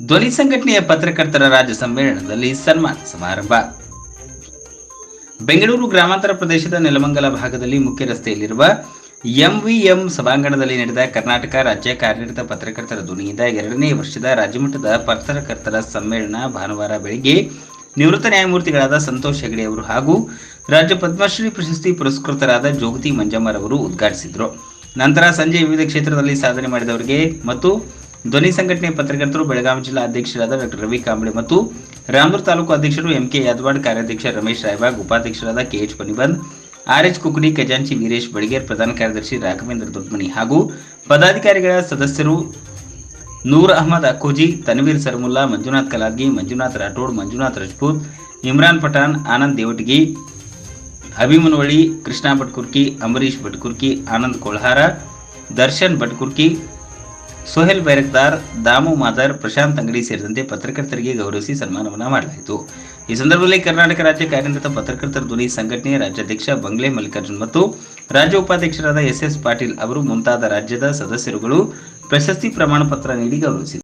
ಧ್ವನಿ ಸಂಘಟನೆಯ ಪತ್ರಕರ್ತರ ರಾಜ್ಯ ಸಮ್ಮೇಳನದಲ್ಲಿ ಸನ್ಮಾನ ಸಮಾರಂಭ. ಬೆಂಗಳೂರು ಗ್ರಾಮಾಂತರ ಪ್ರದೇಶದ ನೆಲಮಂಗಲ ಭಾಗದಲ್ಲಿ ಮುಖ್ಯ ರಸ್ತೆಯಲ್ಲಿರುವ ಎಂವಿಎಂ ಸಭಾಂಗಣದಲ್ಲಿ ನಡೆದ ಕರ್ನಾಟಕ ರಾಜ್ಯ ಕಾರ್ಯನಿರತ ಪತ್ರಕರ್ತರ ಧ್ವನಿಯಿಂದ ಎರಡನೇ ವರ್ಷದ ರಾಜ್ಯಮಟ್ಟದ ಪತ್ರಕರ್ತರ ಸಮ್ಮೇಳನ ಭಾನುವಾರ ಬೆಳಿಗ್ಗೆ ನಿವೃತ್ತ ನ್ಯಾಯಮೂರ್ತಿಗಳಾದ ಸಂತೋಷ್ ಹೆಗಡೆ ಅವರು ಹಾಗೂ ರಾಜ್ಯ ಪದ್ಮಶ್ರೀ ಪ್ರಶಸ್ತಿ ಪುರಸ್ಕೃತರಾದ ಜೋಗತಿ ಮಂಜಮ್ಮರವರು ಉದ್ಘಾಟಿಸಿದರು. ನಂತರ ಸಂಜೆ ವಿವಿಧ ಕ್ಷೇತ್ರದಲ್ಲಿ ಸಾಧನೆ ಮಾಡಿದವರಿಗೆ ಮತ್ತು ಧ್ವನಿ ಸಂಘಟನೆ ಪತ್ರಕರ್ತರು, ಬೆಳಗಾವಿ ಜಿಲ್ಲಾ ಅಧ್ಯಕ್ಷರಾದ ಡಾಕ್ಟರ್ ರವಿ ಕಾಂಬಳೆ ಮತ್ತು ರಾಮೂರ್ ತಾಲೂಕು ಅಧ್ಯಕ್ಷರು ಎಂ ಕೆ ಯಾದವಾಡ್, ಕಾರ್ಯಾಧ್ಯಕ್ಷ ರಮೇಶ್ ರಾಯ್ಬಾಗ್, ಉಪಾಧ್ಯಕ್ಷರಾದ ಕೆಎಚ್ ಪನಿಬಂದ್, ಆರ್ಎಚ್ ಕುಕುಡಿ, ಖಜಾಂಚಿ ವೀರೇಶ್ ಬಳಿಗೇರ್ ಪ್ರಧಾನ ಕಾರ್ಯದರ್ಶಿ ರಾಘವೇಂದ್ರ ದೊಡ್ಮನಿ ಹಾಗೂ ಪದಾಧಿಕಾರಿಗಳ ಸದಸ್ಯರು ನೂರ್ ಅಹಮದ್ ಅಕ್ಕೋಜಿ, ತನ್ವೀರ್ ಸರ್ಮುಲ್ಲಾ, ಮಂಜುನಾಥ್ ಕಲಾದ್ಗಿ, ಮಂಜುನಾಥ್ ರಾಠೋಡ್, ಮಂಜುನಾಥ್ ರಜಪೂತ್, ಇಮ್ರಾನ್ ಪಠಾಣ್, ಆನಂದ್ ದೇವಟಗಿ ಅಭಿಮನ್ವಳಿ ಕೃಷ್ಣ ಭಟ್ಕುರ್ಕಿ ಅಂಬರೀಶ್ ಭಟ್ಕುರ್ಕಿ, ಆನಂದ್ ಕೊಳ್ಹಾರ, ದರ್ಶನ್ ಭಟ್ಕುರ್ಕಿ ಸೋಹೆಲ್ ಬೈರಕ್ದಾರ್, ದಾಮು ಮಾದರ್, ಪ್ರಶಾಂತ್ ಅಂಗಡಿ ಸೇರಿದಂತೆ ಪತ್ರಕರ್ತರಿಗೆ ಗೌರವಿಸಿ ಸನ್ಮಾನವನ್ನ ಮಾಡಲಾಯಿತು. ಈ ಸಂದರ್ಭದಲ್ಲಿ ಕರ್ನಾಟಕ ರಾಜ್ಯ ಕಾರ್ಯನಿರತ ಪತ್ರಕರ್ತರ ಧ್ವನಿ ಸಂಘಟನೆ ರಾಜ್ಯಾಧ್ಯಕ್ಷ ಬಂಗ್ಲೆ ಮಲ್ಲಿಕಾರ್ಜುನ್ ಮತ್ತು ರಾಜ್ಯ ಉಪಾಧ್ಯಕ್ಷರಾದ ಎಸ್ ಎಸ್ ಪಾಟೀಲ್ ಅವರು ಮುಂತಾದ ರಾಜ್ಯದ ಸದಸ್ಯರುಗಳು ಪ್ರಶಸ್ತಿ ಪ್ರಮಾಣ ಪತ್ರ ನೀಡಿ ಗೌರವಿಸಿದರು.